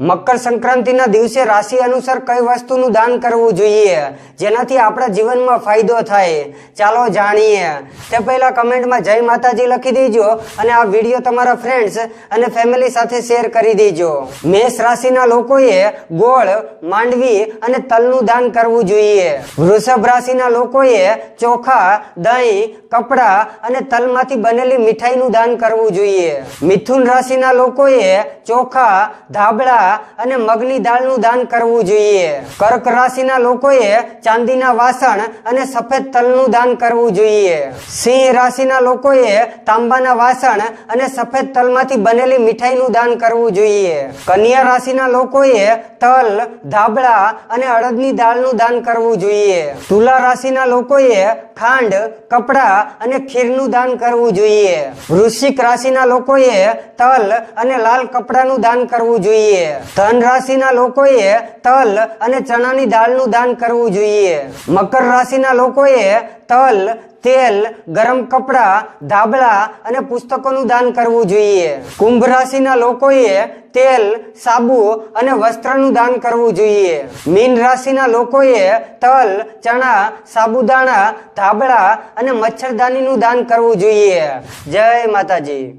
મકર સંક્રાંતિના દિવસે રાશિ અનુસાર કઈ વસ્તુનું દાન કરવું જોઈએ? જેનાથી આપણા જીવનમાં ફાયદો થાય. ચાલો જાણીએ. તે પહેલા કમેન્ટમાં જય માતાજી લખી દેજો અને આ વીડિયો તમારા ફ્રેન્ડ્સ અને ફેમિલી સાથે શેર કરી દેજો. મેષ રાશિના લોકોએ ગોળ, માંડવી અને તલનું દાન કરવું જોઈએ. વૃષભ રાશિના લોકોએ ચોખા, દહીં, કપડા અને તલમાંથી બનેલી મીઠાઈનું દાન કરવું જોઈએ. મિથુન રાશિના લોકોએ ચોખા, ધાબળા અને મગની દાળનું દાન કરવું જોઈએ. કર્ક રાશિના લોકોએ ચાંદીના વાસણ અને સફેદ તલનું દાન કરવું જોઈએ. સિંહ રાશિના લોકોએ તાંબાના વાસણ અને સફેદ તલમાંથી બનેલી મીઠાઈનું દાન કરવું જોઈએ. કન્યા રાશિના લોકોએ તલ, ધાબળા અને અડદની દાળનું દાન કરવું જોઈએ. તુલા રાશિના લોકોએ ખાંડ, કપડા અને ખીરનું દાન કરવું જોઈએ. વૃશ્ચિક રાશિના લોકોએ તલ અને લાલ કપડાનું દાન કરવું જોઈએ. ધન રાશિના લોકોએ તલ અને ચણાની દાળનું દાન કરવું જોઈએ. મકર રાશિના લોકોએ તલ, તેલ, ગરમ કપડા, ધાબળા અને પુસ્તકોનું દાન કરવું જોઈએ. કુંભ રાશિના લોકોએ તેલ, સાબુ અને વસ્ત્રનું દાન કરવું જોઈએ. મીન રાશિના લોકોએ તલ, ચણા, સાબુદાણા, ધાબળા અને મચ્છરદાનીનું દાન કરવું જોઈએ. જય માતાજી.